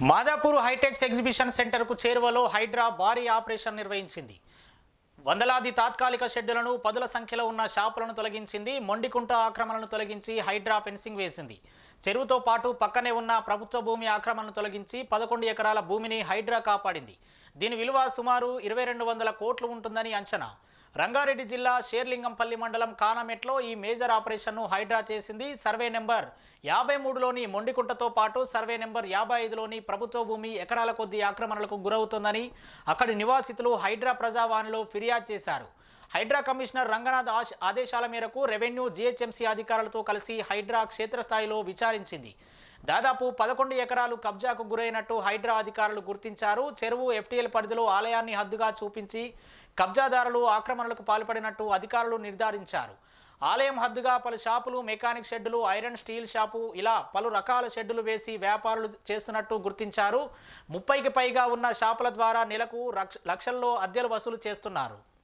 Madhapur HITEX exhibition సెంటర్కు చేరువలో హైడ్రా భారీ ఆపరేషన్ నిర్వహించింది. వందలాది తాత్కాలిక షెడ్డులను పదుల సంఖ్యలో ఉన్న షాపులను తొలగించింది. మొండికుంట ఆక్రమణను తొలగించి హైడ్రా ఫెన్సింగ్ వేసింది. చెరువుతో పాటు పక్కనే ఉన్న ప్రభుత్వ భూమి ఆక్రమణను తొలగించి పదకొండు ఎకరాల భూమిని హైడ్రా కాపాడింది. దీని విలువ సుమారు ఇరవై రెండు వందల కోట్లు ఉంటుందని అంచనా. రంగారెడ్డి జిల్లా షేర్లింగంపల్లి మండలం కానమెట్లో ఈ మేజర్ ఆపరేషన్ను హైడ్రా చేసింది సర్వే నెంబర్ యాభై మూడులోని మొండికుంటతో పాటు సర్వే నెంబర్ యాభై ఐదులోని ప్రభుత్వ భూమి ఎకరాల కొద్ది ఆక్రమణలకు గురవుతోందని అక్కడి నివాసితులు హైడ్రా ప్రజావాణిలో ఫిర్యాదు చేశారు. హైడ్రా కమిషనర్ రంగనాథ్ ఆశ్ ఆదేశాల మేరకు రెవెన్యూ జీహెచ్ఎంసీ అధికారులతో కలిసి హైడ్రా క్షేత్రస్థాయిలో విచారించింది. దాదాపు పదకొండు ఎకరాలు కబ్జాకు గురైనట్టు హైడ్రా అధికారులు గుర్తించారు. చెరువు ఎఫ్టీఎల్ పరిధిలో ఆలయాన్ని హద్దుగా చూపించి కబ్జాదారులు ఆక్రమణలకు పాల్పడినట్టు అధికారులు నిర్ధారించారు. ఆలయం హద్దుగా పలు షాపులు మెకానిక్ షెడ్డులు ఐరన్ స్టీల్ షాపు ఇలా పలు రకాల షెడ్డులు వేసి వ్యాపారులు చేస్తున్నట్టు గుర్తించారు. ముప్పైకి పైగా ఉన్న షాపుల ద్వారా నెలకు లక్ష- లక్షల్లో అద్దెలు వసూలు చేస్తున్నారు.